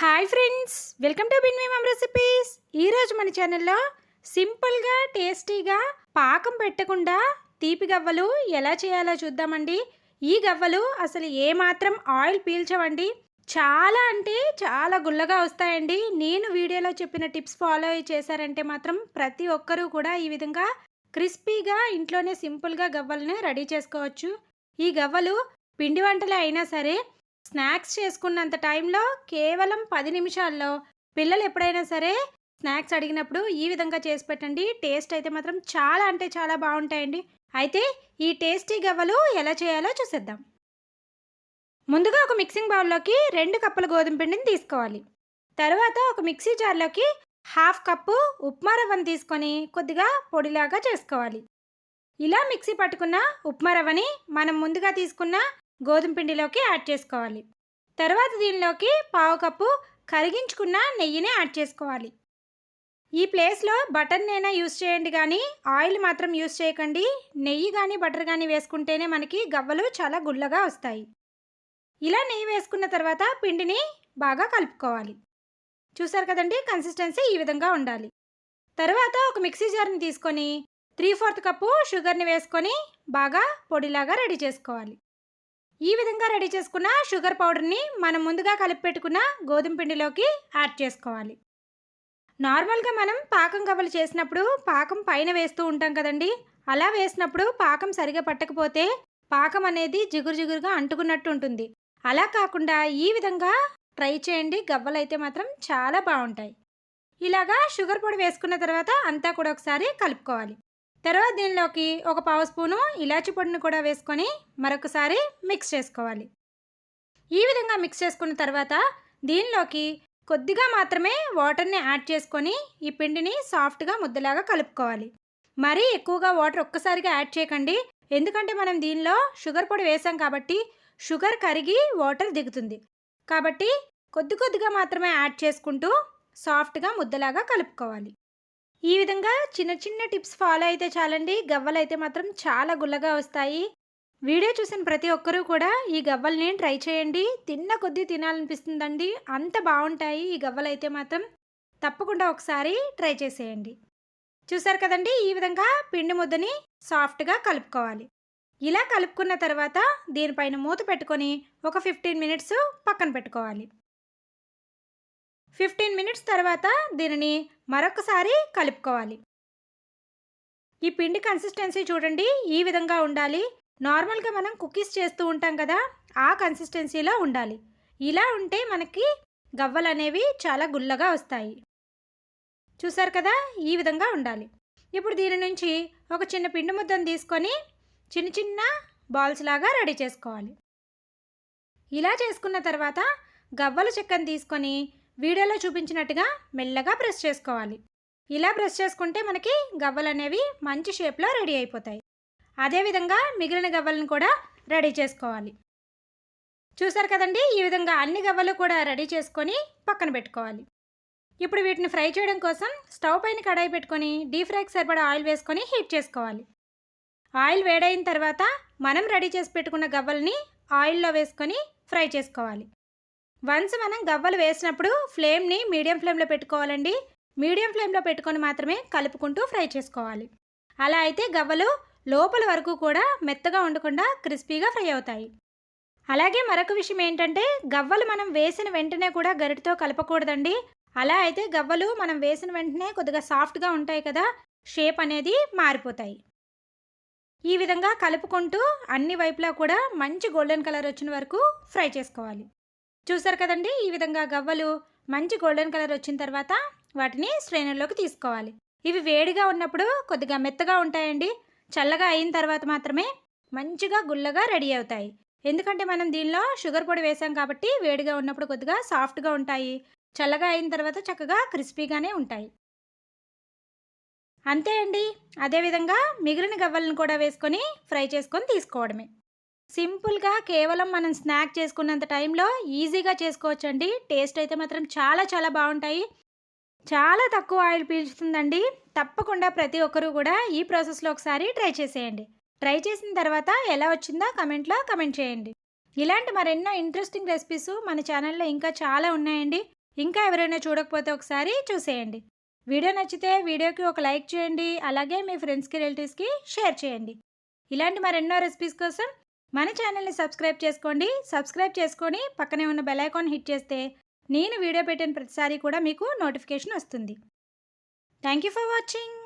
Hi friends welcome to బిన్వీమం recipes ఈరోజు మన ఛానల్లో సింపుల్గా టేస్టీగా పాకం పెట్టకుండా తీపి గవ్వలు ఎలా చేయాలో చూద్దామండి. ఈ గవ్వలు అసలు ఏమాత్రం ఆయిల్ పీల్చవండి. చాలా అంటే చాలా గుల్లగా వస్తాయండి. నేను వీడియోలో చెప్పిన టిప్స్ ఫాలో అయ్యి చేశారంటే మాత్రం ప్రతి ఒక్కరూ కూడా ఈ విధంగా క్రిస్పీగా ఇంట్లోనే సింపుల్గా గవ్వలను రెడీ చేసుకోవచ్చు. ఈ గవ్వలు పిండి వంటలే అయినా సరే స్నాక్స్ చేసుకున్నంత టైంలో కేవలం పది నిమిషాల్లో పిల్లలు ఎప్పుడైనా సరే స్నాక్స్ అడిగినప్పుడు ఈ విధంగా చేసి పెట్టండి. టేస్ట్ అయితే మాత్రం చాలా అంటే చాలా బాగుంటాయండి. అయితే ఈ టేస్టీ గవ్వలు ఎలా చేయాలో చూసేద్దాం. ముందుగా ఒక మిక్సింగ్ బౌల్లోకి రెండు కప్పుల గోధుమ పిండిని తీసుకోవాలి. తర్వాత ఒక మిక్సీ జార్లోకి హాఫ్ కప్పు ఉప్మా రవ్వను తీసుకొని కొద్దిగా పొడిలాగా చేసుకోవాలి. ఇలా మిక్సీ పట్టుకున్న ఉప్మా రవ్వని మనం ముందుగా తీసుకున్న గోధుమ పిండిలోకి యాడ్ చేసుకోవాలి. తర్వాత దీనిలోకి పావు కప్పు కరిగించుకున్న నెయ్యిని యాడ్ చేసుకోవాలి. ఈ ప్లేస్లో బటర్నైనా యూస్ చేయండి కానీ ఆయిల్ మాత్రం యూస్ చేయకండి. నెయ్యి కానీ బటర్ కానీ వేసుకుంటేనే మనకి గవ్వలు చాలా గుల్లగా వస్తాయి. ఇలా నెయ్యి వేసుకున్న తర్వాత పిండిని బాగా కలుపుకోవాలి. చూసారు కదండి? కన్సిస్టెన్సీ ఈ విధంగా ఉండాలి. తర్వాత ఒక మిక్సీ జార్ని తీసుకొని త్రీ ఫోర్త్ కప్పు షుగర్ని వేసుకొని బాగా పొడిలాగా రెడీ చేసుకోవాలి. ఈ విధంగా రెడీ చేసుకున్న షుగర్ పౌడర్ని మనం ముందుగా కలిపి పెట్టుకున్న గోధుమ పిండిలోకి యాడ్ చేసుకోవాలి. నార్మల్గా మనం పాకం కవలు చేసినప్పుడు పాకం పైన వేస్తూ ఉంటాం కదండి. అలా వేసినప్పుడు పాకం సరిగా పట్టకపోతే పాకం అనేది జిగురు జిగురుగా అంటుకున్నట్టు ఉంటుంది. అలా కాకుండా ఈ విధంగా ట్రై చేయండి. గవ్వలు అయితే మాత్రం చాలా బాగుంటాయి. ఇలాగా షుగర్ పొడి వేసుకున్న తర్వాత అంతా కూడా ఒకసారి కలుపుకోవాలి. తర్వాత దీనిలోకి ఒక పావు స్పూను ఇలాచి పొడిని కూడా వేసుకొని మరొకసారి మిక్స్ చేసుకోవాలి. ఈ విధంగా మిక్స్ చేసుకున్న తర్వాత దీనిలోకి కొద్దిగా మాత్రమే వాటర్ని యాడ్ చేసుకొని ఈ పిండిని సాఫ్ట్గా ముద్దలాగా కలుపుకోవాలి. మరీ ఎక్కువగా వాటర్ ఒక్కసారిగా యాడ్ చేయకండి. ఎందుకంటే మనం దీనిలో షుగర్ పొడి వేసాం కాబట్టి షుగర్ కరిగి వాటర్ దిగుతుంది. కాబట్టి కొద్ది కొద్దిగా మాత్రమే యాడ్ చేసుకుంటూ సాఫ్ట్గా ముద్దలాగా కలుపుకోవాలి. ఈ విధంగా చిన్న చిన్న టిప్స్ ఫాలో అయితే చాలండి. గవ్వలు అయితే మాత్రం చాలా గుల్లగా వస్తాయి. వీడియో చూసిన ప్రతి ఒక్కరూ కూడా ఈ గవ్వల్ని ట్రై చేయండి. తిన్న కొద్దీ తినాలనిపిస్తుందండి. అంత బాగుంటాయి ఈ గవ్వలు అయితే మాత్రం. తప్పకుండా ఒకసారి ట్రై చేసేయండి. చూసారు కదండి? ఈ విధంగా పిండి ముద్దని సాఫ్ట్గా కలుపుకోవాలి. ఇలా కలుపుకున్న తర్వాత దీనిపైన మూత పెట్టుకొని ఒక ఫిఫ్టీన్ మినిట్స్ పక్కన పెట్టుకోవాలి. ఫిఫ్టీన్ మినిట్స్ తర్వాత దీనిని మరొకసారి కలుపుకోవాలి. ఈ పిండి కన్సిస్టెన్సీ చూడండి. ఈ విధంగా ఉండాలి. నార్మల్గా మనం కుకీస్ చేస్తూ ఉంటాం కదా ఆ కన్సిస్టెన్సీలో ఉండాలి. ఇలా ఉంటే మనకి గవ్వలు అనేవి చాలా గుల్లగా వస్తాయి. చూసారు కదా ఈ విధంగా ఉండాలి. ఇప్పుడు దీని నుంచి ఒక చిన్న పిండి ముద్దను తీసుకొని చిన్న చిన్న బాల్స్ లాగా రెడీ చేసుకోవాలి. ఇలా చేసుకున్న తర్వాత గవ్వల చెక్కను తీసుకొని వీడియోలో చూపించినట్టుగా మెల్లగా ప్రెస్ చేసుకోవాలి. ఇలా ప్రెస్ చేసుకుంటే మనకి గవ్వలు అనేవి మంచి షేప్లో రెడీ అయిపోతాయి. అదేవిధంగా మిగిలిన గవ్వలను కూడా రెడీ చేసుకోవాలి. చూసారు కదండి? ఈ విధంగా అన్ని గవ్వలు కూడా రెడీ చేసుకొని పక్కన పెట్టుకోవాలి. ఇప్పుడు వీటిని ఫ్రై చేయడం కోసం స్టవ్ పైన కడాయి పెట్టుకొని డీప్ ఫ్రైకి సరిపడా ఆయిల్ వేసుకొని హీట్ చేసుకోవాలి. ఆయిల్ వేడైన తర్వాత మనం రెడీ చేసి పెట్టుకున్న గవ్వల్ని ఆయిల్లో వేసుకొని ఫ్రై చేసుకోవాలి. వన్స్ మనం గవ్వలు వేసినప్పుడు ఫ్లేమ్ని మీడియం ఫ్లేమ్లో పెట్టుకోవాలండి. మీడియం ఫ్లేమ్లో పెట్టుకొని మాత్రమే కలుపుకుంటూ ఫ్రై చేసుకోవాలి. అలా అయితే గవ్వలు లోపల వరకు కూడా మెత్తగా ఉండకుండా క్రిస్పీగా ఫ్రై అవుతాయి. అలాగే మరొక విషయం ఏంటంటే గవ్వలు మనం వేసిన వెంటనే కూడా గరిటతో కలపకూడదండి. అలా అయితే గవ్వలు మనం వేసిన వెంటనే కొద్దిగా సాఫ్ట్గా ఉంటాయి కదా షేప్ అనేది మారిపోతాయి. ఈ విధంగా కలుపుకుంటూ అన్ని వైపులా కూడా మంచి గోల్డెన్ కలర్ వచ్చిన వరకు ఫ్రై చేసుకోవాలి. చూసారు కదండి? ఈ విధంగా గవ్వలు మంచి గోల్డెన్ కలర్ వచ్చిన తర్వాత వాటిని స్ట్రైనర్లోకి తీసుకోవాలి. ఇవి వేడిగా ఉన్నప్పుడు కొద్దిగా మెత్తగా ఉంటాయండి. చల్లగా అయిన తర్వాత మాత్రమే మంచిగా గుల్లగా రెడీ అవుతాయి. ఎందుకంటే మనం దీనిలో షుగర్ పొడి వేసాం కాబట్టి వేడిగా ఉన్నప్పుడు కొద్దిగా సాఫ్ట్గా ఉంటాయి. చల్లగా అయిన తర్వాత చక్కగా క్రిస్పీగానే ఉంటాయి. అంతే అండి. అదేవిధంగా మిగిలిన గవ్వలను కూడా వేసుకొని ఫ్రై చేసుకొని తీసుకోవడమే. సింపుల్గా కేవలం మనం స్నాక్ చేసుకున్నంత టైంలో ఈజీగా చేసుకోవచ్చండి. టేస్ట్ అయితే మాత్రం చాలా చాలా బాగుంటాయి. చాలా తక్కువ ఆయిల్ పీల్చుతుందండి. తప్పకుండా ప్రతి ఒక్కరూ కూడా ఈ ప్రాసెస్లో ఒకసారి ట్రై చేసేయండి. ట్రై చేసిన తర్వాత ఎలా వచ్చిందో కమెంట్లో కమెంట్ చేయండి. ఇలాంటి మరెన్నో ఇంట్రెస్టింగ్ రెసిపీస్ మన ఛానల్లో ఇంకా చాలా ఉన్నాయండి. ఇంకా ఎవరైనా చూడకపోతే ఒకసారి చూసేయండి. వీడియో నచ్చితే వీడియోకి ఒక లైక్ చేయండి. అలాగే మీ ఫ్రెండ్స్కి రిలేటివ్స్కి షేర్ చేయండి. ఇలాంటి మరెన్నో రెసిపీస్ కోసం మన ఛానల్ని సబ్స్క్రైబ్ చేసుకోండి. సబ్స్క్రైబ్ చేసుకొని పక్కనే ఉన్న బెల్ ఐకాన్ హిట్ చేస్తే నేను వీడియో పెట్టిన ప్రతిసారి కూడా మీకు నోటిఫికేషన్ వస్తుంది. Thank you for watching.